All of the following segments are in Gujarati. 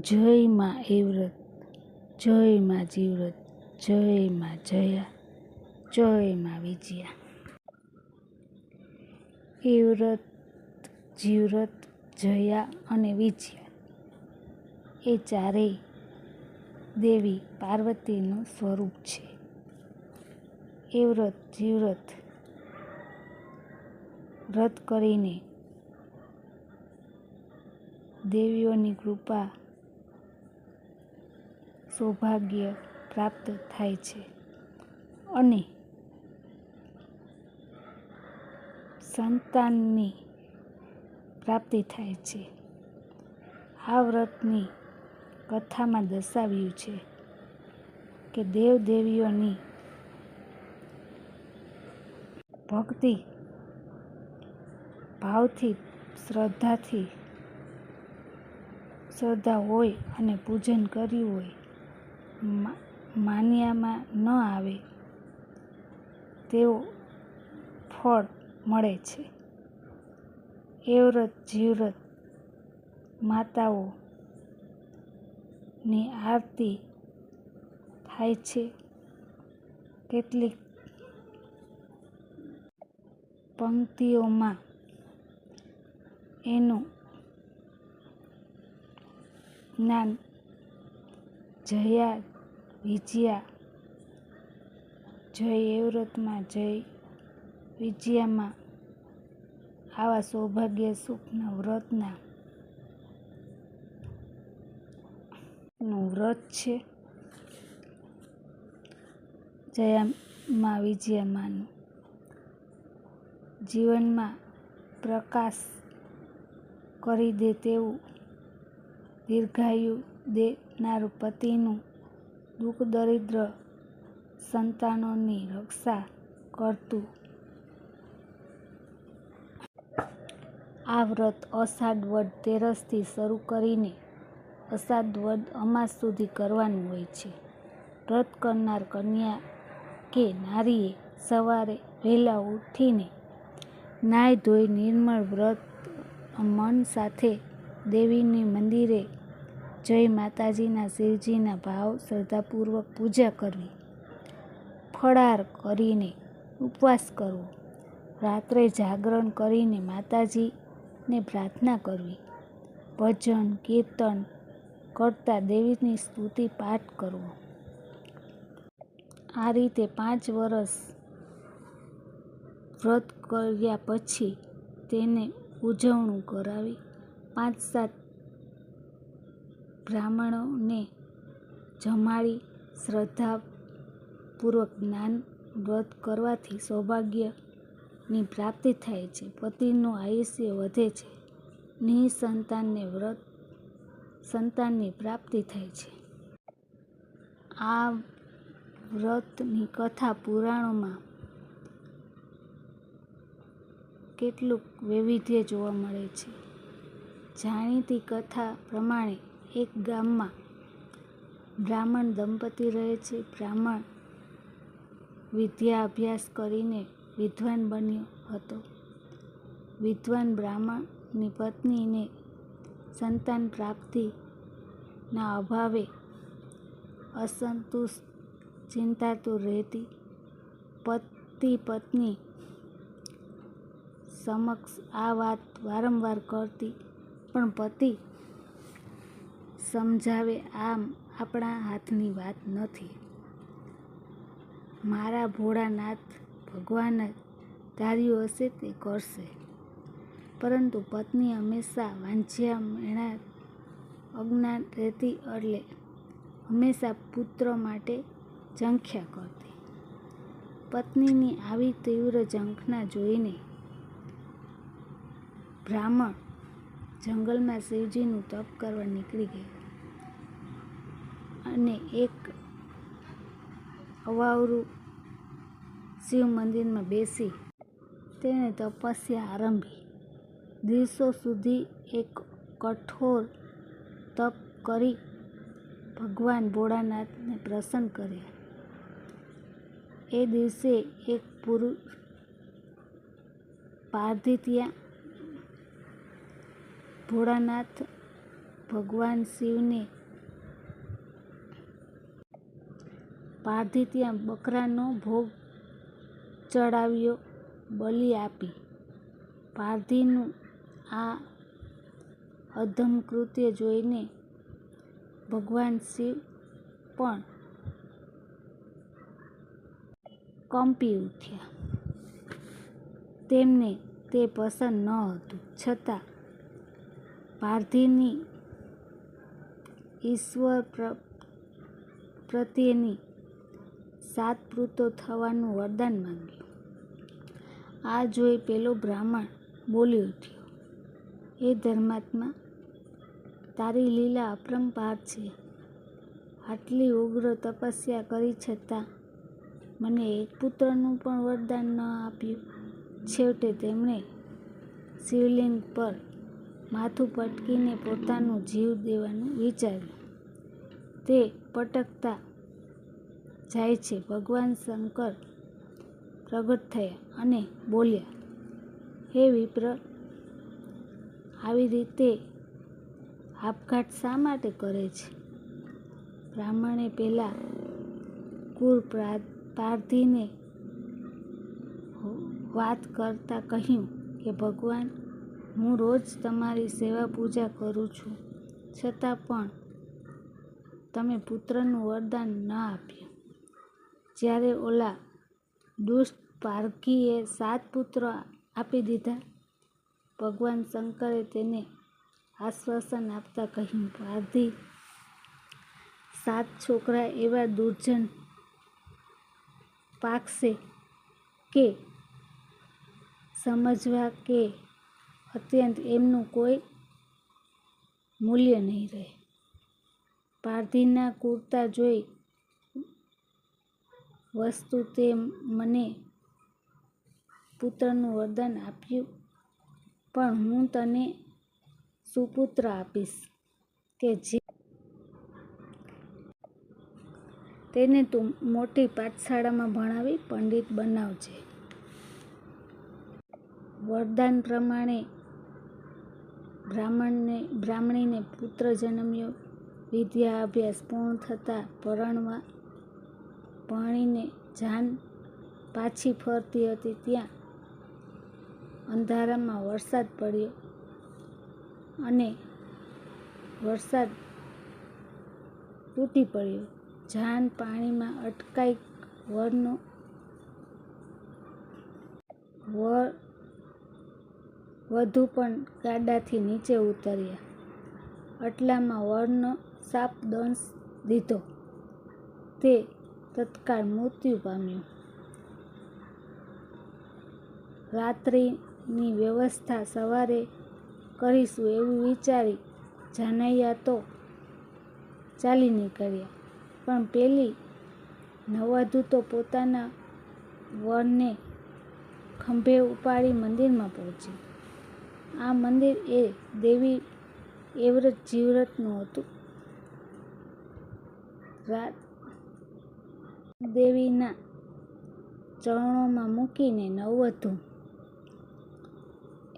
જય માં એ વ્રત જય માં જીવ્રત જય માં જયા જય માં વિજયા. એ વ્રત જીવ્રત જયા અને વિજયા એ ચારેય દેવી પાર્વતીનું સ્વરૂપ છે. એ વ્રત જીવ્રત વ્રત કરીને દેવીઓની કૃપા સૌભાગ્ય પ્રાપ્ત થાય છે. અને સંતાનની પ્રાપ્તિ થાય છે. આ વ્રતની કથામાં દર્શાવ્યું છે કે દેવદેવીઓની ભક્તિ ભાવથી, શ્રદ્ધાથી, શ્રદ્ધા હોય અને પૂજન કર્યું હોય માન્યામાં ન આવે તેવો ફળ મળે છે. એ વ્રત જીવ્રત માતાઓની આરતી થાય છે કેટલીક પંક્તિઓમાં એનું જ્ઞાન જયા વિજયા, જય એ જય વિજયામાં, આવા સૌભાગ્ય સુખના વ્રતના. વ્રત છે. જયામાં વિજયામાનું. જીવનમાં પ્રકાશ કરી દે તેવું દીર્ઘાયુ દેનારું પતિનું દુઃખ દરિદ્ર સંતાનોની રક્ષા કરતું. આ વ્રત અષાઢ વદ તેરસથી શરૂ કરીને અષાઢ વદ અમાસ સુધી કરવાનું હોય છે. વ્રત કરનાર કન્યા કે નારીએ સવારે વહેલા ઉઠીને નાય ધોઈ નિર્મળ વ્રત મન સાથે દેવીની મંદિરે જઈ માતાજીના શિવજીના ભાવ શ્રદ્ધાપૂર્વક પૂજા કરવી. ફળાર કરીને ઉપવાસ કરવો. રાત્રે જાગરણ કરીને માતાજીને પ્રાર્થના કરવી. ભજન, કીર્તન કરતા દેવીની સ્તુતિ પાઠ કરવો. આ રીતે પાંચ વર્ષ વ્રત કર્યા પછી તેને ઉજવણું કરાવી પાંચ સાત બ્રાહ્મણોને જમાડી શ્રદ્ધાપૂર્વક જ્ઞાન વ્રત કરવાથી સૌભાગ્યની પ્રાપ્તિ થાય છે. પતિનું આયુષ્ય વધે છે. નિસંતાનને વ્રત, સંતાનની પ્રાપ્તિ થાય છે. આ વ્રતની કથા પુરાણોમાં કેટલુંક વૈવિધ્ય જોવા મળે છે. જાણીતી કથા પ્રમાણે એક ગામમાં બ્રાહ્મણ દંપતી રહે છે. બ્રાહ્મણ વિદ્યા અભ્યાસ કરીને વિદ્વાન બન્યો હતો. વિદ્વાન બ્રાહ્મણની પત્નીને સંતાન પ્રાપ્તિના અભાવે અસંતુષ્ટ, ચિંતાતુર રહેતી પતિ પત્ની સમક્ષ આ વાત વારંવાર કરતી, પણ પતિ સમજાવે આમ આપણા હાથની વાત નથી. મારા ભોળાનાથ ભગવાને ધાર્યું હશે તે કરશે. પરંતુ પત્ની હંમેશા વાંઝ્યા મેણા અજ્ઞાન રહેતી એટલે હંમેશા પુત્ર માટે ઝંખ્યા કરતી. પત્નીની આવી તીવ્ર ઝંખના જોઈને બ્રાહ્મણ જંગલમાં શિવજીનું તપ કરવા નીકળી ગયો. અને એક અવાવરું શિવ મંદિરમાં બેસી તેણે તપસ્યા આરંભી. દિવસો સુધી એક કઠોર તપ કરી ભગવાન ભોળાનાથને પ્રસન્ન કર્યા. એ દિવસે એક પુરુષ પારધી ભોળાનાથ ભગવાન શિવને પારધી ત્યાં બકરાનો ભોગ ચડાવ્યો, બલિ આપી. પારધીનું આ અધમ કૃત્ય જોઈને ભગવાન શિવ પણ કંપી ઉઠ્યા. તેમને તે પસંદ ન હતું. છતાં પારધીની ઈશ્વર પ્ર- પ્રત્યેની સાત પૂતો થવાનું વરદાન માંગ્યું. આ જોઈ પેલો બ્રાહ્મણ બોલી ઉઠ્યો, હે ધર્માત્મા, તારી લીલા અપરંપાર છે. આટલી ઉગ્ર તપસ્યા કરી છતાં મને એક પુત્રનું પણ વરદાન ન આપ્યું. છેવટે તેમણે શિવલિંગ પર માથું પટકીને પોતાનું જીવ દેવાનું વિચાર્યું. તે પટકતા જાય છે. ભગવાન શંકર પ્રગટ થયા અને બોલ્યા, હે વિપ્ર, આવી રીતે આપઘાત શા માટે કરે છે? બ્રાહ્મણે પહેલાં કુર પ્રા- પારધીને વાત કરતા કહ્યું કે, ભગવાન, હું રોજ તમારી સેવા પૂજા કરું છું. છતાં પણ તમે પુત્રનું વરદાન ન આપ્યું. જ્યારે ઓલા દુષ્ટ પારકીએ સાત પુત્રો આપી દીધા, ભગવાન શંકરે તેને આશ્વાસન આપતા કહ્યું, પારધી, સાત છોકરા એવા દુર્જન પાકશે કે સમજવા કે અત્યંત એમનું કોઈ મૂલ્ય નહીં રહે. પારધીના કુર્તા જોઈ વસ્તુ તે મને પુત્રનું વરદાન આપ્યું, પણ હું તને સુપુત્ર આપીશ કે જે તેને તું મોટી પાઠશાળામાં ભણાવી પંડિત બનાવજે. વરદાન પ્રમાણે બ્રાહ્મણને, બ્રાહ્મણીને પુત્ર જન્મ્યો, વિદ્યા અભ્યાસ પૂર્ણ થતાં પરણવા પરણીને જાન પાછી ફરતી હતી ત્યાં. અંધારામાં વરસાદ પડ્યો અને વરસાદ તૂટી પડ્યો. જાન પાણીમાં અટકાઈ વરનો વર વધુ પણ ગાડાથી નીચે ઉતર્યા. આટલામાં વરનો સાપ દંશ દીધો. તે તત્કાળ મૃત્યુ પામ્યું. રાત્રિની વ્યવસ્થા સવારે કરીશું એવું વિચારી જાનૈયા તો ચાલી નીકળ્યા. પણ પેલી નવાધુ તો પોતાના વરને ખંભે ઉપાડી મંદિરમાં પહોંચી. આ મંદિર એ દેવી એવરત જીવરતનું હતું. રાત દેવીના ચરણોમાં મૂકીને નવવધુ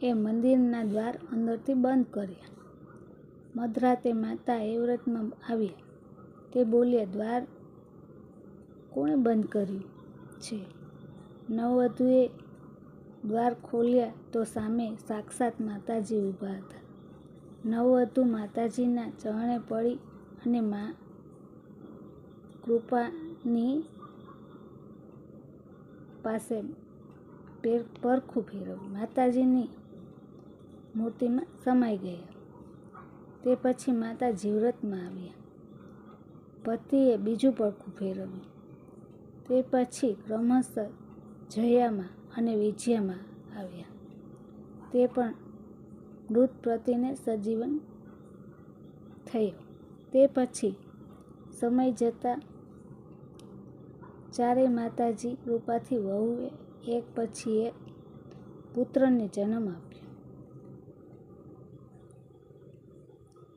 એ મંદિરના દ્વાર અંદરથી બંધ કર્યા. મધરાતે માતા એવ્રતમાં આવી. તે બોલ્યા, દ્વાર કોણે બંધ કર્યું છે? નવવધુએ દ્વાર ખોલ્યા તો સામે સાક્ષાત માતાજી ઊભા હતા. નવવધુ માતાજીના ચરણે પડી અને મા કૃપાની પાસે પેર પરખું ફેરવ્યું. માતાજીની મૂર્તિમાં સમાઈ ગયા. તે પછી માતા જીવ્રતમાં આવ્યા. પતિએ બીજું પડખું ફેરવ્યું. તે પછી ક્રમશઃ જયામાં અને વિજયામાં આવ્યા. તે પણ મૃત પ્રતિને સજીવન થયો. તે પછી સમય જતાં ચારેય માતાજી કૃપાથી વહુએ, એક પછી એક પુત્રને જન્મ આપ્યો.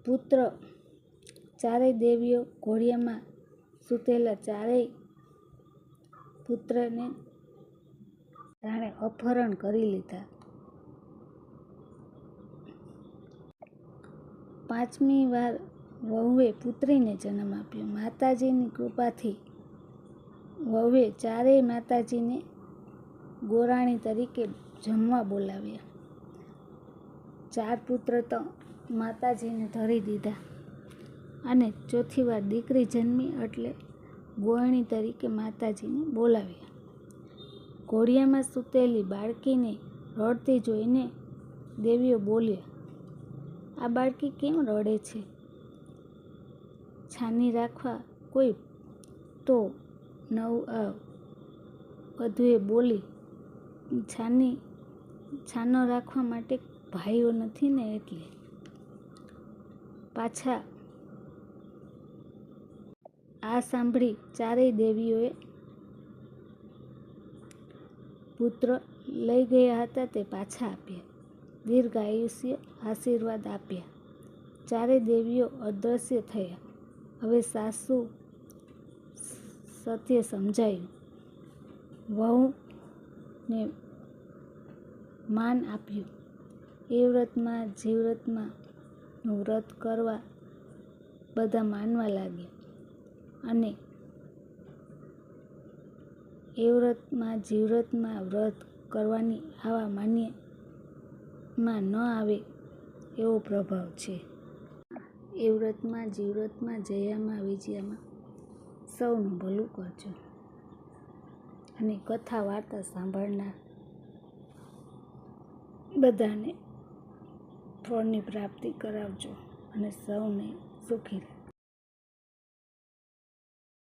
પુત્ર ચારેય દેવીઓ ઘોડિયામાં સૂતેલા ચારેય પુત્રને જાણે અપહરણ કરી લીધા. પાંચમી વાર વહુએ પુત્રીને જન્મ આપ્યો. માતાજીની કૃપાથી વહુએ ચારેય માતાજીને ગોરાણી તરીકે જમવા બોલાવ્યા. ચાર પુત્ર તો માતાજીને ધરી દીધા અને ચોથી વાર દીકરી જન્મી એટલે ગોરણી તરીકે માતાજીને બોલાવ્યા. ઘોડિયામાં સૂતેલી બાળકીને રડતી જોઈને દેવીઓ બોલ્યા, આ બાળકી કેમ રડે છે? છાની રાખવા કોઈ તો નવ અ, વધુએ બોલી છાની છાનો રાખવા માટે ભાઈઓ નથી ને એટલે? પાછા આ સાંભળી ચારેય દેવીઓએ પુત્ર લઈ ગયા હતા તે પાછા આપ્યા. દીર્ઘ આયુષ્ય આશીર્વાદ આપ્યા. ચારે દેવીઓ અદૃશ્ય થયા. હવે સાસુ સત્ય સમજાયું. વહુને માન આપ્યું. એ વ્રતમાં જીવ્રતમાં નું વ્રત કરવા બધા માનવા લાગ્યા. અને એ વ્રતમાં જીવ્રતમાં વ્રત કરવાની આવા માન્યમાં ન આવે એવો પ્રભાવ છે. એ વ્રતમાં જીવ્રતમાં જયામાં, વિજયામાં સૌનું ભલું કરજો. અને કથા વાર્તા સાંભળનાર બધાને ફળની પ્રાપ્તિ કરાવજો અને સૌને સુખી